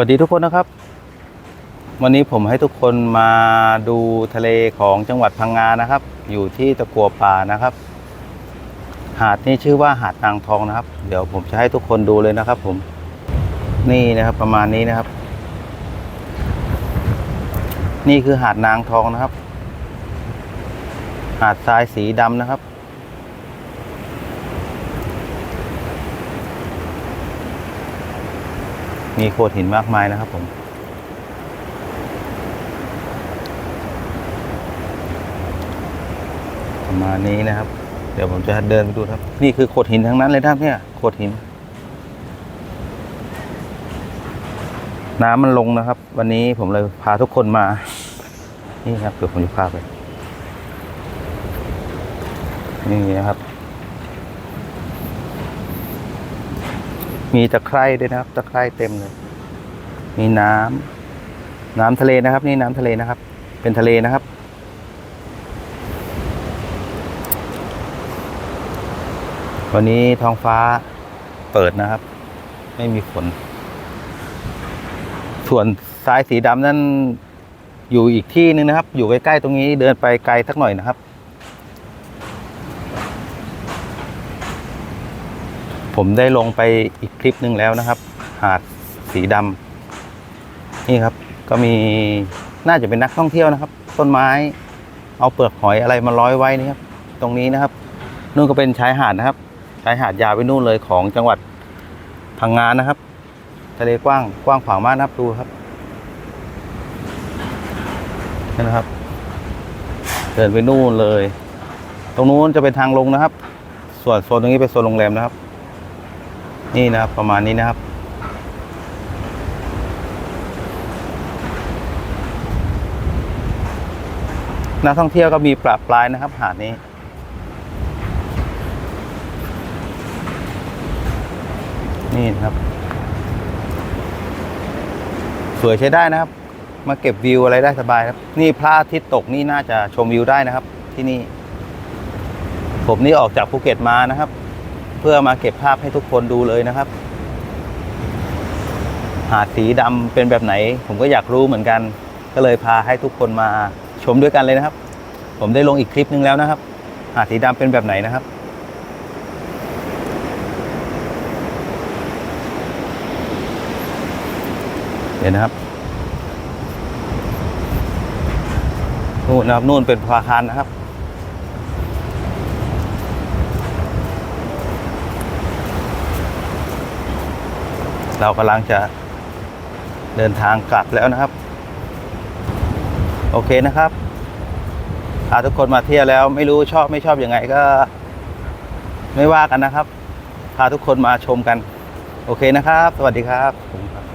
วัสดีทุกคนนะครับ วันนี้ผมให้ทุกคนมาดูทะเลของจังหวัดพังงานะครับ อยู่ที่ตะกัวป่านะครับ หาดนี้ชื่อว่าหาดนางทองนะครับ เดี๋ยวผมจะให้ทุกคนดูเลยนะครับ ผมนี่นะครับประมาณนี้นะครับ นี่คือหาดนางทองนะครับ หาดทรายสีดำนะครับ มีโขดหินมากมายนะครับผม ประมาณนี้นะครับ เดี๋ยวผมจะเดินไปดูครับ นี่คือโขดหินทั้งนั้นเลยครับเนี่ยโขดหิน น้ำมันลงนะครับ วันนี้ผมเลยพาทุกคนมา นี่ครับเดี๋ยวผมจะพาไป นี่นะครับ มีตะไคร่ด้วยนะครับ ตะไคร่เต็มเลย มีน้ำน้ำทะเลนะครับ นี่น้ำทะเลนะครับ เป็นทะเลนะครับ วันนี้ท้องฟ้าเปิดนะครับ ไม่มีฝน ส่วนทรายสีดำนั่นอยู่อีกที่นึงนะครับ อยู่ใกล้ๆตรงนี้เดินไปไกลสักหน่อยนะครับ ผมได้ลงไปอีกคลิปหนึ่งแล้วนะครับ หาดสีดำนี่ครับ ก็มีน่าจะเป็นนักท่องเที่ยวนะครับ ต้นไม้เอาเปลือกหอยอะไรมาร้อยไว้นี่ครับ ตรงนี้นะครับ นู่นก็เป็นชายหาดนะครับ ชายหาดยาวไปนู่นเลยของจังหวัดพังงานนะครับ ทะเลกว้างกว้างขวางมากนะครับดูครับนี่นะครับ เดินไปนู่นเลย ตรงนู้นจะเป็นทางลงนะครับ ส่วนโซนตรงนี้เป็นโซนโรงแรมนะครับ นี่นะครับประมาณนี้นะครับ นักท่องเที่ยวก็มีปรับปลายนะครับ หาดนี้ นี่นะครับ สวยใช้ได้นะครับ มาเก็บวิวอะไรได้สบายครับ นี่พระอาทิตย์ตกนี่น่าจะชมวิวได้นะครับ ที่นี่ ผมนี่ออกจากภูเก็ตมานะครับ เพื่อมาเก็บภาพให้ทุกคนดูเลยนะครับ หาดสีดำเป็นแบบไหน ผมก็อยากรู้เหมือนกัน ก็เลยพาให้ทุกคนมาชมด้วยกันเลยนะครับ ผมได้ลงอีกคลิปนึงแล้วนะครับ หาดสีดำเป็นแบบไหนนะครับเดี๋ยวนะครับนู่นนะครับนู่นเป็นพาคารนะครับ เรากำลังจะเดินทางกลับแล้วนะครับ โอเคนะครับพาทุกคนมาเที่ยวแล้วไม่รู้ชอบไม่ชอบอยังไงก็ ไม่ว่ากันนะครับพาทุกคนมาชมกัน โอเคนะครับ สวัสดีครับผมครับ